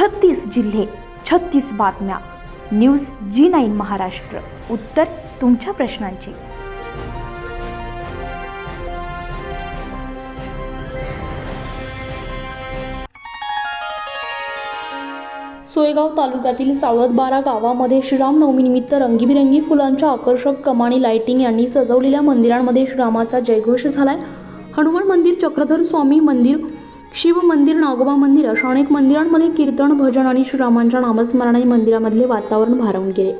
छत्तीस जिल्हे छत्तीस बातम्या. News Zee nine Maharashtra. उत्तर तुमच्या प्रश्नांची. सोयगाव तालुक्यातील सावदबारा गावामध्ये श्रीरामनवमीनिमित्त रंगीबिरंगी फुलांच्या आकर्षक कमानी लाइटिंग यांनी सजवलेल्या मंदिरांमध्ये श्रीरामाचा जयघोष झालाय. हनुमान मंदिर चक्रधर स्वामी मंदिर शिव मंदिर नागोबा मंदिर अशा अनेक मंदिरांमध्ये कीर्तन भजन आणि श्रीरामांच्या नामस्मरणाने मंदिरामधले वातावरण भारावून गेले.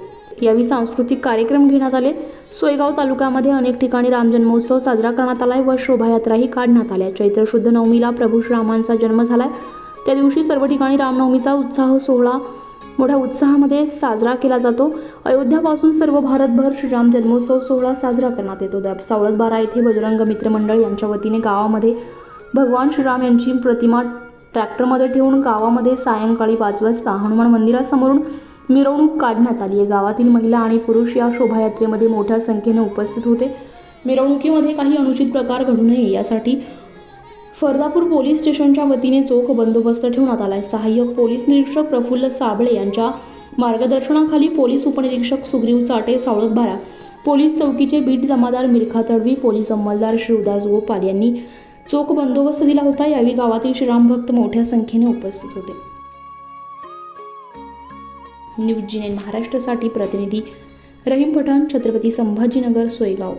यावेळी सांस्कृतिक कार्यक्रम घेण्यात आले. सोयगाव तालुक्यामध्ये अनेक ठिकाणी रामजन्मोत्सव साजरा करण्यात आलाय व शोभायात्राही काढण्यात आल्या. चैत्र शुद्ध नवमीला प्रभू श्रीरामांचा जन्म झालाय. त्या दिवशी सर्व ठिकाणी रामनवमीचा उत्साह सोहळा मोठ्या उत्साहामध्ये साजरा केला जातो. अयोध्यापासून सर्व भारतभर श्रीराम जन्मोत्सव सोहळा साजरा करण्यात येतो. त्या सावळदबारा येथे बजरंग मित्र मंडळ यांच्या वतीने गावामध्ये भगवान श्रीराम यांची प्रतिमा ट्रॅक्टरमध्ये ठेवून गावामध्ये सायंकाळी पाच वाजता हनुमान मंदिरासमोरून मिरवणूक काढण्यात आली. आहे गावातील महिला आणि पुरुष या शोभायात्रेमध्ये मोठ्या संख्येने उपस्थित होते. मिरवणुकीमध्ये काही अनुचित प्रकार घडू नये यासाठी फरदापूर पोलीस स्टेशनच्या वतीने चोख बंदोबस्त ठेवण्यात आला आहे सहाय्यक पोलीस निरीक्षक प्रफुल्ल साबळे यांच्या मार्गदर्शनाखाली पोलीस उपनिरीक्षक सुग्रीव चाटे सावळतबारा पोलीस चौकीचे बीट जमादार मिरखा तडवी पोलीस अंमलदार शिवदास गोपाल यांनी चोख बंदोबस्त दिला होता. यावेळी गावातील श्रीराम भक्त मोठ्या संख्येने उपस्थित होते. न्यूज जिने महाराष्ट्रासाठी प्रतिनिधी रहीम पठाण छत्रपती संभाजीनगर सोयगाव.